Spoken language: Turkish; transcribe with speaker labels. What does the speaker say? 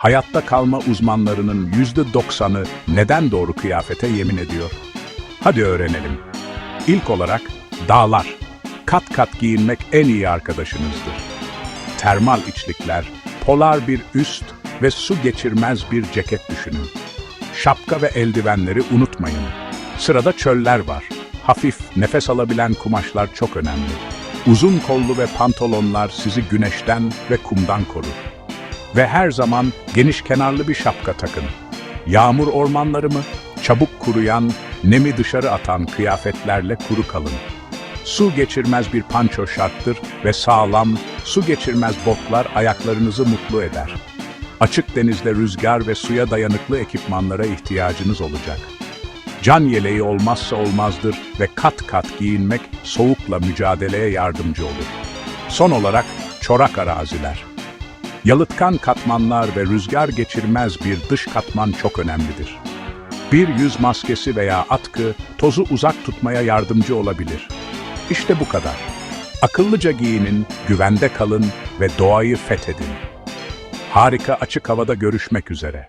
Speaker 1: Hayatta kalma uzmanlarının yüzde doksanı neden doğru kıyafete yemin ediyor? Hadi öğrenelim. İlk olarak dağlar. Kat kat giyinmek en iyi arkadaşınızdır. Termal içlikler, polar bir üst ve su geçirmez bir ceket düşünün. Şapka ve eldivenleri unutmayın. Sırada çöller var. Hafif, nefes alabilen kumaşlar çok önemli. Uzun kollu ve pantolonlar sizi güneşten ve kumdan korur. Ve her zaman geniş kenarlı bir şapka takın. Yağmur ormanları mı? Çabuk kuruyan, nemi dışarı atan kıyafetlerle kuru kalın. Su geçirmez bir panço şarttır ve sağlam, su geçirmez botlar ayaklarınızı mutlu eder. Açık denizde rüzgar ve suya dayanıklı ekipmanlara ihtiyacınız olacak. Can yeleği olmazsa olmazdır ve kat kat giyinmek soğukla mücadeleye yardımcı olur. Son olarak çorak araziler. Yalıtkan katmanlar ve rüzgar geçirmez bir dış katman çok önemlidir. Bir yüz maskesi veya atkı tozu uzak tutmaya yardımcı olabilir. İşte bu kadar. Akıllıca giyinin, güvende kalın ve doğayı fethedin. Harika açık havada görüşmek üzere.